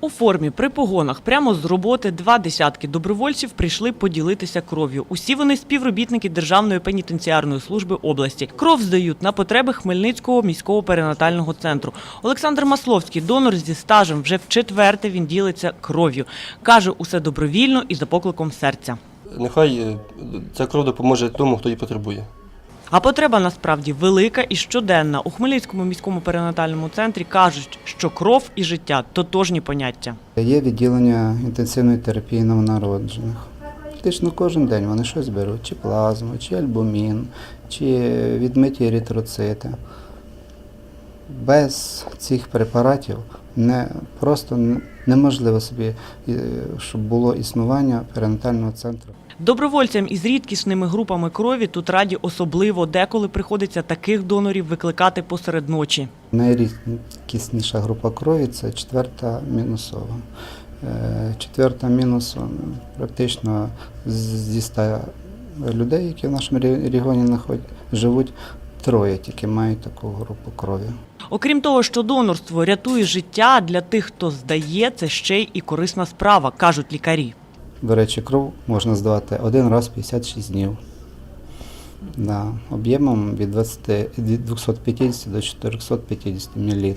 У формі при погонах прямо з роботи два десятки добровольців прийшли поділитися кров'ю. Усі вони співробітники Державної пенітенціарної служби області. Кров здають на потреби Хмельницького міського перинатального центру. Олександр Масловський, донор зі стажем, вже в четверте він ділиться кров'ю. каже, усе добровільно і за покликом серця. Нехай е, ця кров допоможе тому, хто її потребує. А потреба насправді велика і щоденна. У Хмельницькому міському перинатальному центрі кажуть, що кров і життя тотожні поняття. Є відділення інтенсивної терапії новонароджених. Фактично кожен день вони щось беруть, чи плазму, чи альбумін, чи відмиті еритроцити. Без цих препаратів не, просто неможливо собі, е, щоб було існування перинатального центру. Добровольцям із рідкісними групами крові тут раді особливо деколи приходиться таких донорів викликати посеред ночі. Найрідкісніша група крові це четверта мінусова. Е, Четверта мінус м, практично зі 100 людей, які в нашому регіоні живуть, троє тільки мають таку групу крові. Окрім того, що донорство рятує життя для тих, хто здає, це ще й і корисна справа, кажуть лікарі. До речі, кров можна здавати один раз в 56 днів. Да, об'ємом від 20, від 250 до 450 мл.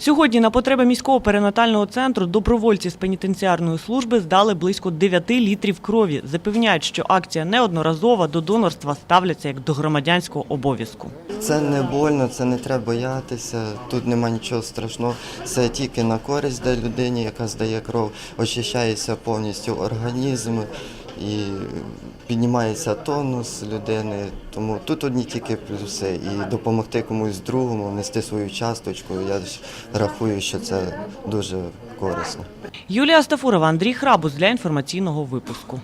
Сьогодні на потреби міського перинатального центру добровольці з пенітенціарної служби здали близько 9 літрів крові. Запевняють, що акція неодноразова до донорства ставляться як до громадянського обов'язку. Це не больно, це не треба боятися, тут нема нічого страшного. Це тільки на користь для людині, яка здає кров, очищається повністю організм і піднімається тонус людини. Тому тут одні тільки плюси. І допомогти комусь другому, нести свою часточку. Я ж рахую, що це дуже корисно. Юлія Стафурова, Андрій Храбус для інформаційного випуску.